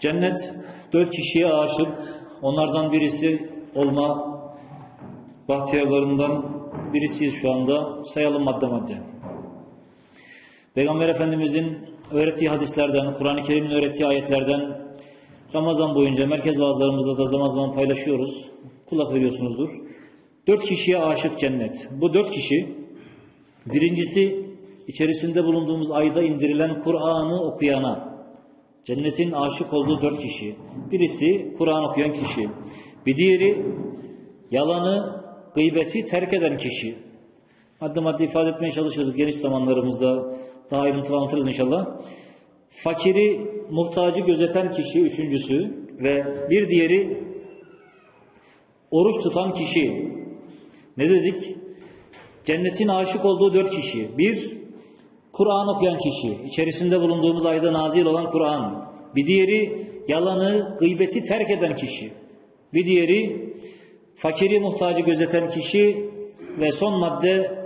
Cennet dört kişiye aşık. Onlardan birisi olma bahtiyarlarından birisiyiz şu anda. Sayalım madde madde. Peygamber Efendimizin öğrettiği hadislerden, Kur'an-ı Kerim'in öğrettiği ayetlerden Ramazan boyunca merkez vaazlarımızda da zaman zaman paylaşıyoruz. Kulak veriyorsunuzdur. Dört kişiye aşık cennet. Bu dört kişi birincisi içerisinde bulunduğumuz ayda indirilen Kur'an'ı okuyana. Cennetin aşık olduğu dört kişi. Birisi Kur'an okuyan kişi. Bir diğeri yalanı, gıybeti terk eden kişi. Madde madde ifade etmeye çalışırız geniş zamanlarımızda. Daha ayrıntılı anlatırız inşallah. Fakiri, muhtacı gözeten kişi üçüncüsü ve bir diğeri oruç tutan kişi. Ne dedik? Cennetin aşık olduğu dört kişi. Bir, Kur'an okuyan kişi. İçerisinde bulunduğumuz ayda nazil olan Kur'an. Bir diğeri yalanı, gıybeti terk eden kişi. Bir diğeri fakiri muhtacı gözeten kişi ve son madde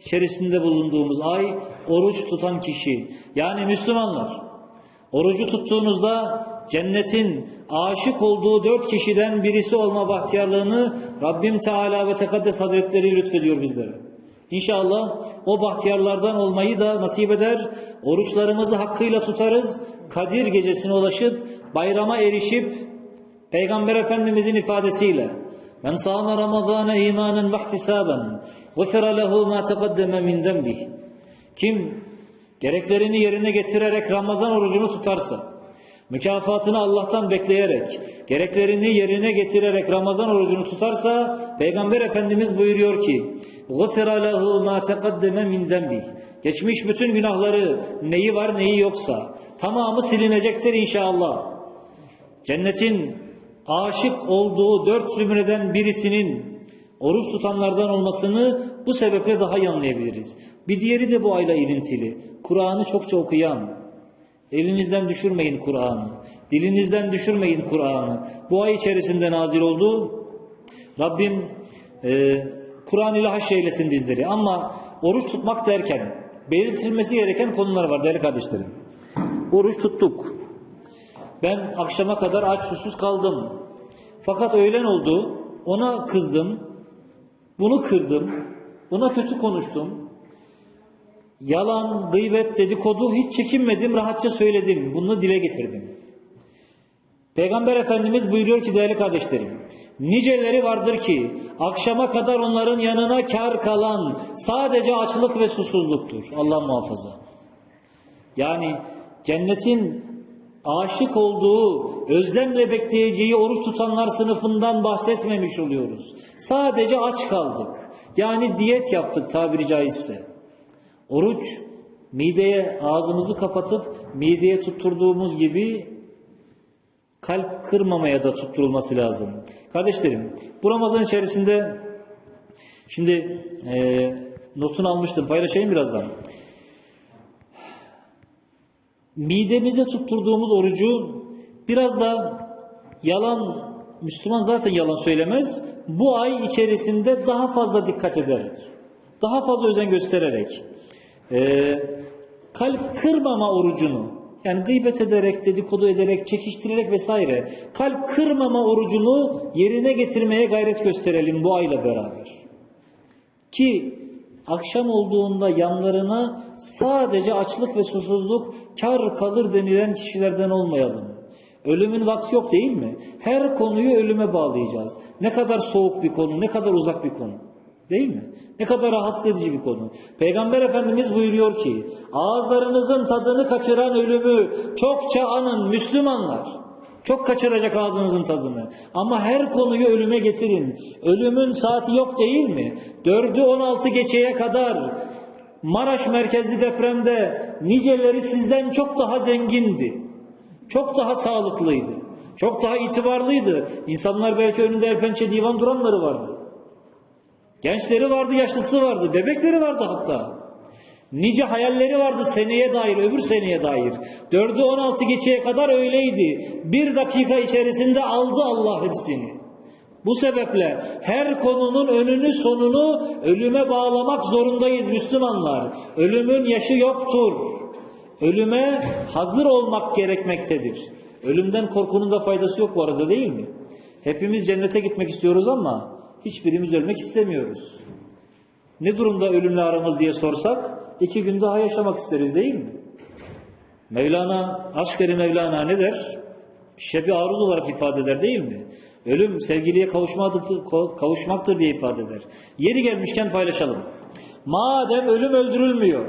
içerisinde bulunduğumuz ay oruç tutan kişi. Yani Müslümanlar orucu tuttuğunuzda cennetin aşık olduğu dört kişiden birisi olma bahtiyarlığını Rabbim Teala ve Tekaddes Hazretleri lütfediyor bizlere. İnşallah o bahtiyarlardan olmayı da nasip eder. Oruçlarımızı hakkıyla tutarız. Kadir gecesine ulaşıp bayrama erişip Peygamber Efendimizin ifadesiyle Men sâme Ramazâne imanen ve ihtisâben gufira lehu mâ teqaddeme min dembih Kim gereklerini yerine getirerek Ramazan orucunu tutarsa mükafatını Allah'tan bekleyerek, gereklerini yerine getirerek Ramazan orucunu tutarsa Peygamber Efendimiz buyuruyor ki غُفِرَ لَهُ مَا تَقَدَّمَ مِنْ ذَنْبِهِ Geçmiş bütün günahları neyi var neyi yoksa tamamı silinecektir inşallah. Cennetin aşık olduğu dört zümreden birisinin oruç tutanlardan olmasını bu sebeple daha iyi anlayabiliriz. Bir diğeri de bu ayla ilintili. Kur'an'ı çokça okuyan, elinizden düşürmeyin Kur'an'ı, dilinizden düşürmeyin Kur'an'ı. Bu ay içerisinde nazil oldu. Rabbim e, Kur'an ile haşreylesin bizleri. Ama oruç tutmak derken belirtilmesi gereken konular var değerli kardeşlerim. Oruç tuttuk. Ben akşama kadar aç susuz kaldım. Fakat öğlen oldu. Ona kızdım. Bunu kırdım. Buna kötü konuştum. Yalan, gıybet, dedikodu hiç çekinmedim. Rahatça söyledim. Bunu dile getirdim. Peygamber Efendimiz buyuruyor ki değerli kardeşlerim. Niceleri vardır ki akşama kadar onların yanına kar kalan sadece açlık ve susuzluktur. Allah muhafaza. Yani cennetin aşık olduğu, özlemle bekleyeceği oruç tutanlar sınıfından bahsetmemiş oluyoruz. Sadece aç kaldık. Yani diyet yaptık tabiri caizse. Oruç mideye ağzımızı kapatıp mideye tutturduğumuz gibi kalp kırmamaya da tutturulması lazım. Kardeşlerim bu Ramazan içerisinde şimdi e, notunu almıştım paylaşayım birazdan. Midemize tutturduğumuz orucu biraz da yalan Müslüman zaten yalan söylemez. Bu ay içerisinde daha fazla dikkat ederek, daha fazla özen göstererek e, kalp kırmama orucunu yani gıybet ederek, dedikodu ederek, çekiştirerek vesaire kalp kırmama orucunu yerine getirmeye gayret gösterelim bu ayla beraber. Ki akşam olduğunda yanlarına sadece açlık ve susuzluk kar kalır denilen kişilerden olmayalım. Ölümün vakti yok değil mi? Her konuyu ölüme bağlayacağız. Ne kadar soğuk bir konu, ne kadar uzak bir konu. Değil mi? Ne kadar rahatsız edici bir konu. Peygamber Efendimiz buyuruyor ki ağızlarınızın tadını kaçıran ölümü çokça anın Müslümanlar. Çok kaçıracak ağzınızın tadını. Ama her konuyu ölüme getirin. Ölümün saati yok değil mi? 4'ü 16 geçeye kadar Maraş merkezli depremde niceleri sizden çok daha zengindi. Çok daha sağlıklıydı. Çok daha itibarlıydı. İnsanlar belki önünde el pençe divan duranları vardı. Gençleri vardı, yaşlısı vardı, bebekleri vardı hatta. Nice hayalleri vardı seneye dair, öbür seneye dair. 4'ü 16 geçeye kadar öyleydi. Bir dakika içerisinde aldı Allah hepsini. Bu sebeple her konunun önünü sonunu ölüme bağlamak zorundayız Müslümanlar. Ölümün yaşı yoktur. Ölüme hazır olmak gerekmektedir. Ölümden korkunun da faydası yok bu arada değil mi? Hepimiz cennete gitmek istiyoruz ama hiçbirimiz ölmek istemiyoruz. Ne durumda ölümle aramız diye sorsak iki gün daha yaşamak isteriz değil mi? Mevlana, aşk-eri Mevlana ne der? Şebi aruz olarak ifade eder değil mi? Ölüm sevgiliye kavuşmaktır, kavuşmaktır diye ifade eder. Yeri gelmişken paylaşalım. Madem ölüm öldürülmüyor,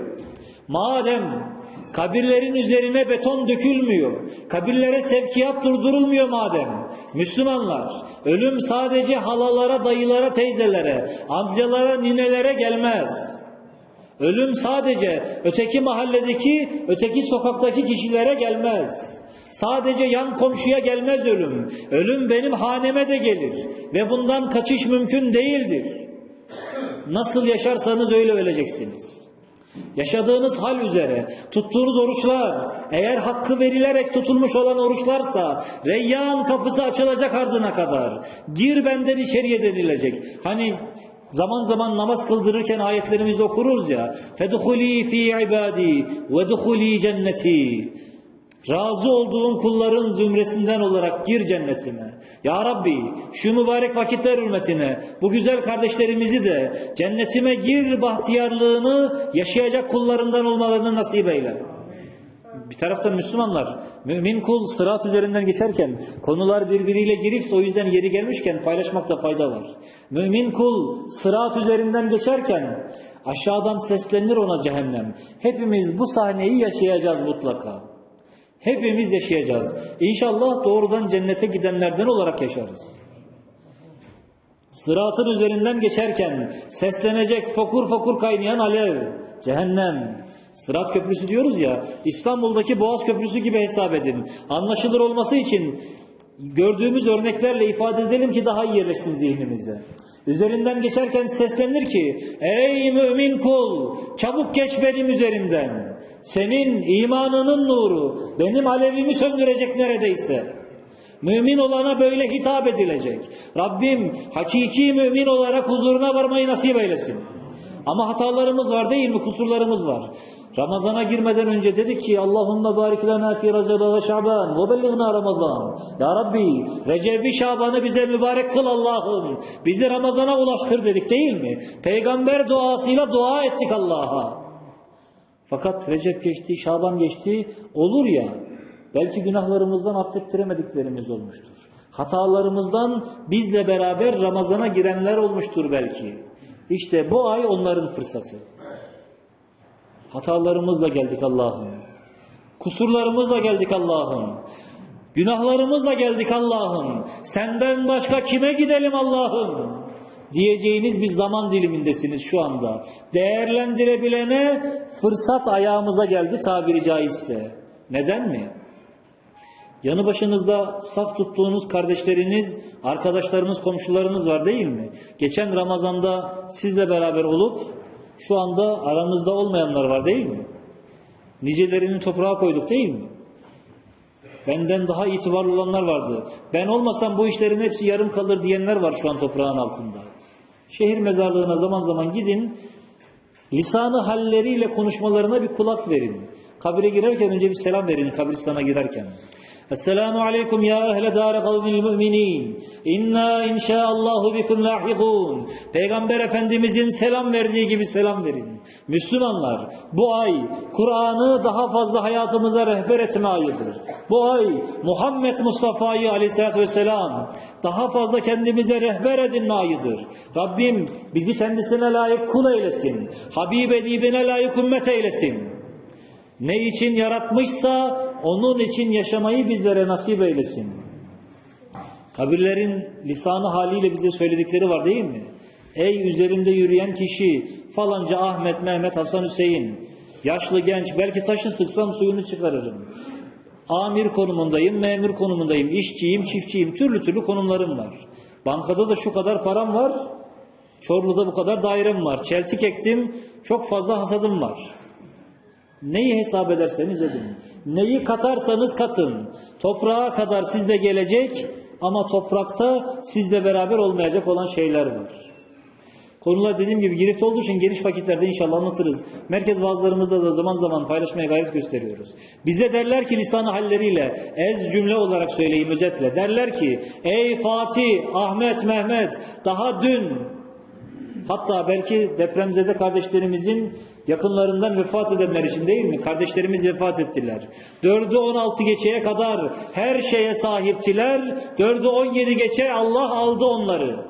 madem kabirlerin üzerine beton dökülmüyor, kabirlere sevkiyat durdurulmuyor madem, Müslümanlar, ölüm sadece halalara, dayılara, teyzelere, amcalara, ninelere gelmez. Ölüm sadece öteki mahalledeki, öteki sokaktaki kişilere gelmez. Sadece yan komşuya gelmez ölüm. Ölüm benim haneme de gelir ve bundan kaçış mümkün değildir. Nasıl yaşarsanız öyle öleceksiniz. Yaşadığınız hal üzere tuttuğunuz oruçlar eğer hakkı verilerek tutulmuş olan oruçlarsa reyyan kapısı açılacak ardına kadar. Gir benden içeriye denilecek. Hani zaman zaman namaz kıldırırken ayetlerimizde okuruz ya. Fedhuli fi ibadi ve duhuli cenneti. Razı olduğum kulların zümresinden olarak gir cennetime. Ya Rabbi şu mübarek vakitler hürmetine bu güzel kardeşlerimizi de cennetime gir bahtiyarlığını yaşayacak kullarından olmalarını nasip eyle. Bir taraftan Müslümanlar, mümin kul sırat üzerinden geçerken konular birbiriyle girift o yüzden yeri gelmişken paylaşmakta fayda var. Mümin kul sırat üzerinden geçerken aşağıdan seslenir ona cehennem. Hepimiz bu sahneyi yaşayacağız mutlaka. Hepimiz yaşayacağız. İnşallah doğrudan cennete gidenlerden olarak yaşarız. Sıratın üzerinden geçerken seslenecek fokur fokur kaynayan alev, cehennem. Sırat köprüsü diyoruz ya, İstanbul'daki Boğaz Köprüsü gibi hesap edin. Anlaşılır olması için gördüğümüz örneklerle ifade edelim ki daha iyi yerleşsin zihnimize. Üzerinden geçerken seslenir ki, ey mümin kul, çabuk geç benim üzerimden. Senin imanının nuru benim alevimi söndürecek neredeyse. Mümin olana böyle hitap edilecek. Rabbim hakiki mümin olarak huzuruna varmayı nasip eylesin. Ama hatalarımız var değil mi? Kusurlarımız var. Ramazana girmeden önce dedik ki Allahümme barik lana fi Recep ve Şaban ve bellighna Ramazan. Ya Rabbi Recep'i Şaban'ı bize mübarek kıl Allah'ım. Bizi Ramazana ulaştır dedik değil mi? Peygamber duasıyla dua ettik Allah'a. Fakat Recep geçti, Şaban geçti. Olur ya belki günahlarımızdan affettiremediklerimiz olmuştur. Hatalarımızdan bizle beraber Ramazana girenler olmuştur belki. İşte bu ay onların fırsatı. Hatalarımızla geldik Allah'ım. Kusurlarımızla geldik Allah'ım. Günahlarımızla geldik Allah'ım. Senden başka kime gidelim Allah'ım? Diyeceğiniz bir zaman dilimindesiniz şu anda. Değerlendirebilene fırsat ayağımıza geldi tabiri caizse. Neden mi? Yanı başınızda saf tuttuğunuz kardeşleriniz, arkadaşlarınız, komşularınız var değil mi? Geçen Ramazan'da sizle beraber olup şu anda aramızda olmayanlar var değil mi? Nicelerini toprağa koyduk değil mi? Benden daha itibarlı olanlar vardı. Ben olmasam bu işlerin hepsi yarım kalır diyenler var şu an toprağın altında. Şehir mezarlığına zaman zaman gidin. Lisanı halleriyle konuşmalarına bir kulak verin. Kabire girerken önce bir selam verin kabristana girerken. Esselamu aleyküm ya ehle dâre kavmil müminin. İnna inşaallahu bikum lahikun. Peygamber Efendimizin selam verdiği gibi selam verin. Müslümanlar bu ay Kur'an'ı daha fazla hayatımıza rehber etme ayıdır. Bu ay Muhammed Mustafa'yı aleyhissalatü vesselam daha fazla kendimize rehber edinme ayıdır. Rabbim bizi kendisine layık kul eylesin. Habib edibine layık ümmet eylesin. Ne için yaratmışsa onun için yaşamayı bizlere nasip eylesin. Kabirlerin lisanı haliyle bize söyledikleri var değil mi? Ey üzerinde yürüyen kişi falanca Ahmet, Mehmet, Hasan, Hüseyin yaşlı genç belki taşı sıksam suyunu çıkarırım. Amir konumundayım, memur konumundayım, işçiyim, çiftçiyim, türlü türlü konumlarım var. Bankada da şu kadar param var, Çorlu'da bu kadar dairem var. Çeltik ektim, çok fazla hasadım var. Neyi hesap ederseniz edin. Neyi katarsanız katın. Toprağa kadar sizde gelecek ama toprakta sizle beraber olmayacak olan şeyler var. Konular dediğim gibi girift olduğu için geniş vakitlerde inşallah anlatırız. Merkez vaazlarımızda da zaman zaman paylaşmaya gayret gösteriyoruz. Bize derler ki lisan halleriyle ez cümle olarak söyleyeyim özetle. Derler ki ey Fatih, Ahmet, Mehmet daha dün Hatta belki depremzede kardeşlerimizin yakınlarından vefat edenler için değil mi? Kardeşlerimiz vefat ettiler. 4'ü 16 geçeye kadar her şeye sahiptiler. 4'ü 17 geçe Allah aldı onları.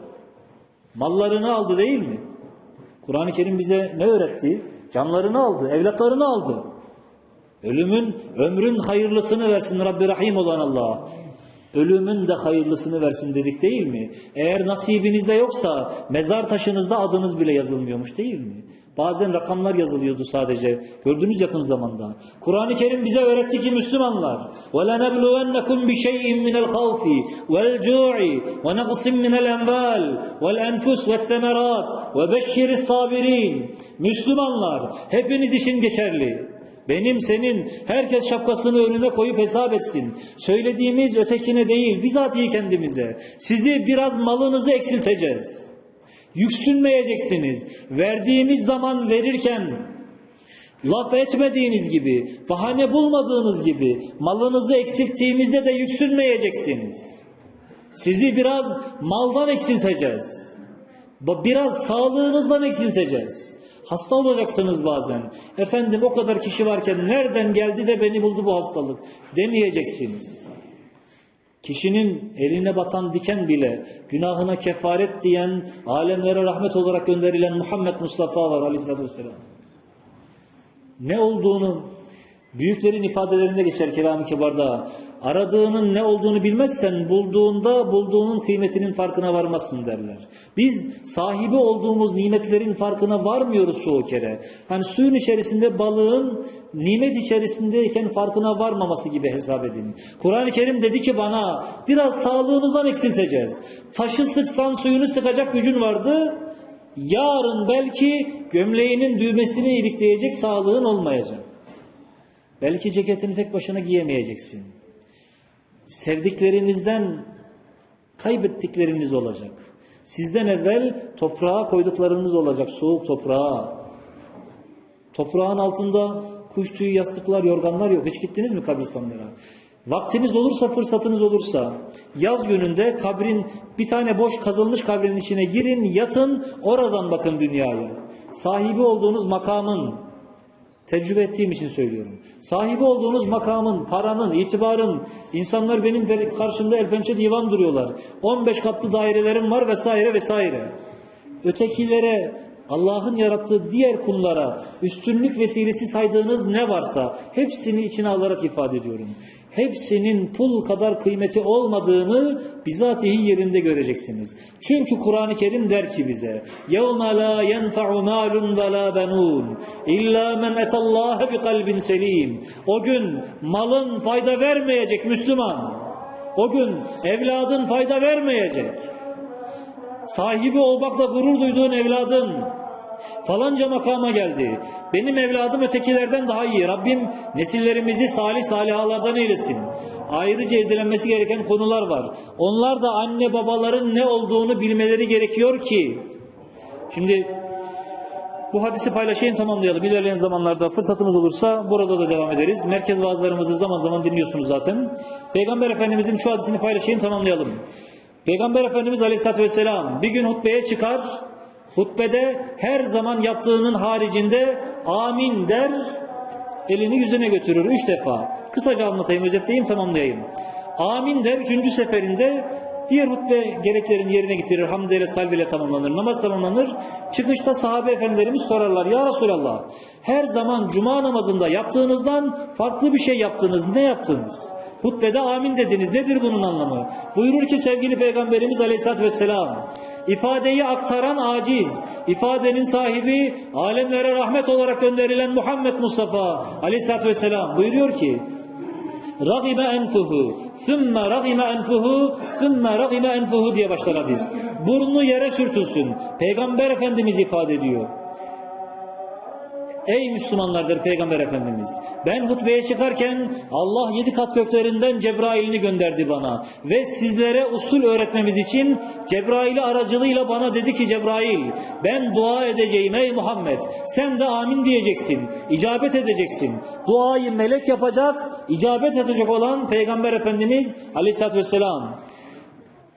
Mallarını aldı değil mi? Kur'an-ı Kerim bize ne öğretti? Canlarını aldı, evlatlarını aldı. Ölümün, ömrün hayırlısını versin Rabbi Rahim olan Allah. Ölümün de hayırlısını versin dedik değil mi? Eğer nasibinizde yoksa mezar taşınızda adınız bile yazılmıyormuş değil mi? Bazen rakamlar yazılıyordu sadece. Gördünüz yakın zamanda. Kur'an-ı Kerim bize öğretti ki Müslümanlar وَلَنَبْلُوَنَّكُمْ بِشَيْءٍ مِنَ الْخَوْفِ وَالْجُوعِ وَنَقْصٍ مِنَ الْاَنْفَالِ وَالْاَنْفُسِ وَالثَّمَرَاتِ وَبَشِّرِ الصَّابِرِينَ Müslümanlar hepiniz için geçerli. Benim senin herkes şapkasını önüne koyup hesap etsin. Söylediğimiz ötekine değil bizatihi kendimize. Sizi biraz malınızı eksilteceğiz. Yüksünmeyeceksiniz. Verdiğimiz zaman verirken laf etmediğiniz gibi, bahane bulmadığınız gibi malınızı eksilttiğimizde de yüksünmeyeceksiniz. Sizi biraz maldan eksilteceğiz. Biraz sağlığınızdan eksilteceğiz. Hasta olacaksınız bazen. Efendim o kadar kişi varken nereden geldi de beni buldu bu hastalık demeyeceksiniz. Kişinin eline batan diken bile günahına kefaret diyen, alemlere rahmet olarak gönderilen Muhammed Mustafa var aleyhissalatü vesselam. Ne olduğunu büyüklerin ifadelerinde geçer kelam-ı kibarda. Aradığının ne olduğunu bilmezsen bulduğunda bulduğunun kıymetinin farkına varmazsın derler. Biz sahibi olduğumuz nimetlerin farkına varmıyoruz çoğu kere. Hani suyun içerisinde balığın nimet içerisindeyken farkına varmaması gibi hesap edin. Kur'an-ı Kerim dedi ki bana biraz sağlığınızdan eksilteceğiz. Taşı sıksan suyunu sıkacak gücün vardı. Yarın belki gömleğinin düğmesini ilikleyecek sağlığın olmayacak. Belki ceketini tek başına giyemeyeceksin. Sevdiklerinizden kaybettikleriniz olacak. Sizden evvel toprağa koyduklarınız olacak, soğuk toprağa. Toprağın altında kuş tüyü, yastıklar, yorganlar yok. Hiç gittiniz mi kabristanlara? Vaktiniz olursa, fırsatınız olursa yaz gününde kabrin bir tane boş kazılmış kabrin içine girin, yatın, oradan bakın dünyaya. Sahibi olduğunuz makamın, Tecrübe ettiğim için söylüyorum. Sahibi olduğunuz makamın, paranın, itibarın, insanlar benim karşımda el pençe divan duruyorlar. 15 katlı dairelerim var vesaire vesaire. Ötekilere, Allah'ın yarattığı diğer kullara üstünlük vesilesi saydığınız ne varsa hepsini içine alarak ifade ediyorum. Hepsinin pul kadar kıymeti olmadığını bizatihi yerinde göreceksiniz. Çünkü Kur'an-ı Kerim der ki bize يَوْمَ لَا يَنْفَعُ مَالٌ وَلَا بَنُونَ اِلَّا مَنْ اَتَ اللّٰهَ بِقَلْبٍ selim. O gün malın fayda vermeyecek Müslüman. O gün evladın fayda vermeyecek. Sahibi olmakla gurur duyduğun evladın falanca makama geldi. Benim evladım ötekilerden daha iyi. Rabbim nesillerimizi salih salihalardan eylesin. Ayrıca irdelenmesi gereken konular var. Onlar da anne babaların ne olduğunu bilmeleri gerekiyor ki. Şimdi bu hadisi paylaşayım tamamlayalım. İlerleyen zamanlarda fırsatımız olursa burada da devam ederiz. Merkez vaazlarımızı zaman zaman dinliyorsunuz zaten. Peygamber Efendimizin şu hadisini paylaşayım tamamlayalım. Peygamber Efendimiz Aleyhisselatü Vesselam bir gün hutbeye çıkar. Hutbede her zaman yaptığının haricinde amin der, elini yüzüne götürür üç defa. Kısaca anlatayım, özetleyeyim, tamamlayayım. Amin der, üçüncü seferinde diğer hutbe gereklerini yerine getirir. Hamd ile salve ile tamamlanır. Namaz tamamlanır. Çıkışta sahabe efendilerimiz sorarlar. Ya Resulallah her zaman cuma namazında yaptığınızdan farklı bir şey yaptınız. Ne yaptınız? Hutbede amin dediniz. Nedir bunun anlamı? Buyurur ki sevgili Peygamberimiz Aleyhisselatü Vesselam ifadeyi aktaran aciz, ifadenin sahibi alemlere rahmet olarak gönderilen Muhammed Mustafa Aleyhisselatü Vesselam buyuruyor ki Ragime enfuhu, thumma ragime enfuhu, thumma ragime enfuhu diye başlar hadis. Burnu yere sürtülsün. Peygamber Efendimiz ifade ediyor. Ey Müslümanlar der Peygamber Efendimiz. Ben hutbeye çıkarken Allah yedi kat göklerinden Cebrail'ini gönderdi bana. Ve sizlere usul öğretmemiz için Cebrail'i aracılığıyla bana dedi ki Cebrail ben dua edeceğim ey Muhammed. Sen de amin diyeceksin. icabet edeceksin. Duayı melek yapacak, icabet edecek olan Peygamber Efendimiz Aleyhisselatü Vesselam.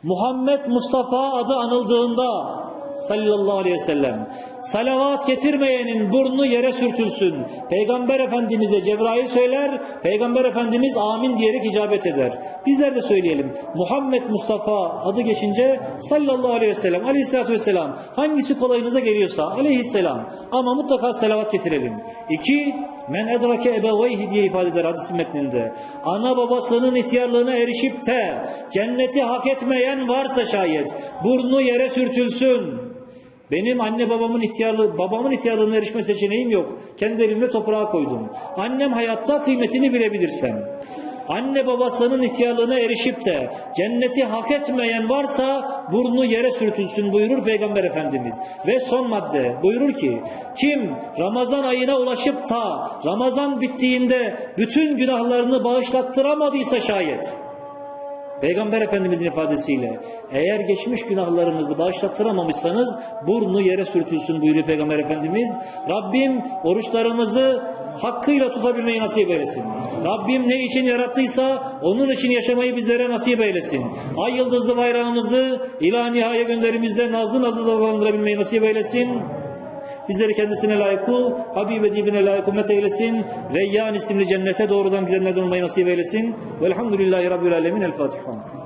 Muhammed Mustafa adı anıldığında sallallahu aleyhi ve sellem salavat getirmeyenin burnu yere sürtülsün. Peygamber Efendimiz'e Cebrail söyler, Peygamber Efendimiz amin diyerek icabet eder. Bizler de söyleyelim. Muhammed Mustafa adı geçince sallallahu aleyhi ve sellem, aleyhissalatü vesselam hangisi kolayınıza geliyorsa aleyhisselam ama mutlaka salavat getirelim. İki, men edrake ebeveyhi diye ifade eder hadis metninde. Ana babasının ihtiyarlığına erişip de cenneti hak etmeyen varsa şayet burnu yere sürtülsün. Benim anne babamın ihtiyarlığı, babamın ihtiyarlığına erişme seçeneğim yok. Kendi elimle toprağa koydum. Annem hayatta kıymetini bilebilirsem. Anne babasının ihtiyarlığına erişip de cenneti hak etmeyen varsa burnu yere sürtülsün buyurur Peygamber Efendimiz. Ve son madde buyurur ki kim Ramazan ayına ulaşıp da Ramazan bittiğinde bütün günahlarını bağışlattıramadıysa şayet Peygamber Efendimizin ifadesiyle eğer geçmiş günahlarınızı bağışlattıramamışsanız burnu yere sürtülsün buyuruyor Peygamber Efendimiz. Rabbim oruçlarımızı hakkıyla tutabilmeyi nasip eylesin. Rabbim ne için yarattıysa onun için yaşamayı bizlere nasip eylesin. Ay yıldızlı bayrağımızı ila nihaya gönderimizde nazlı nazlı dalgalandırabilmeyi nasip eylesin. Bizleri kendisine layık kul, Habib ve dibine layık ümmet eylesin. Reyyan isimli cennete doğrudan gidenlerden olmayı nasip eylesin. Velhamdülillahi Rabbil Alemin. El Fatiha.